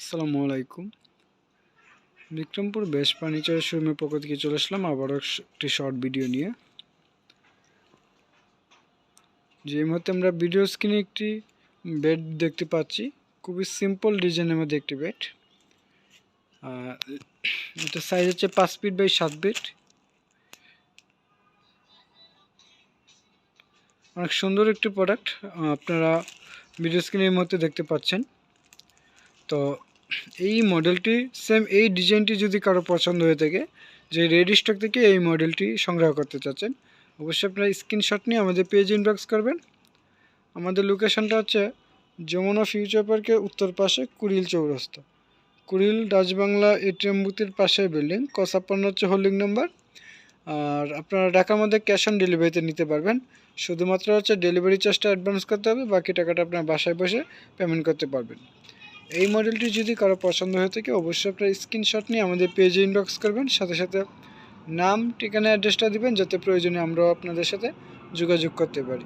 আসসালামু আলাইকুম বিক্রমপুর বেশ ফার্নিচার শোরুমের পক্ষ থেকে চলে আসলাম আবারও একটি শর্ট ভিডিও নিয়ে। যে মুহূর্তে আমরা ভিডিও স্ক্রিনে একটি বেড দেখতে পাচ্ছি, খুবই সিম্পল ডিজাইনের মধ্যে একটি বেড। এটা সাইজ হচ্ছে পাঁচ ফিট বাই সাত ফিট অনেক সুন্দর একটি প্রোডাক্ট আপনারা ভিডিও স্ক্রিনের মধ্যে দেখতে পাচ্ছেন। তো এই মডেলটি সেম এই ডিজাইনটি যদি কারও পছন্দ হয়ে থাকে, যে রেডি স্টক থেকে এই মডেলটি সংগ্রহ করতে চাচ্ছেন, অবশ্যই আপনারা স্ক্রিনশট নিয়ে আমাদের পেজ ইনবক্স করবেন। আমাদের লোকেশনটা হচ্ছে যমুনা ফিউচার পার্কের উত্তর পাশে কুড়িল চৌরাস্তা। কুড়িল ডাচবাংলা এটিএম বুথের পাশে বিল্ডিং কসাপ্পান্ন হচ্ছে হোল্ডিং নাম্বার আর আপনারা ঢাকার মধ্যে ক্যাশ অন ডেলিভারিতে নিতে পারবেন। শুধুমাত্র হচ্ছে ডেলিভারি চার্জটা অ্যাডভান্স করতে হবে, বাকি টাকাটা আপনার বাসায় বসে পেমেন্ট করতে পারবেন। এই মডেলটি যদি কারও পছন্দ হয়ে থাকে, অবশ্যই আপনার স্ক্রিনশট নিয়ে আমাদের পেজে ইনবক্স করবেন। সাথে সাথে নাম, ঠিকানা অ্যাড্রেসটা দিবেন, যাতে প্রয়োজনে আমরাও আপনাদের সাথে যোগাযোগ করতে পারি।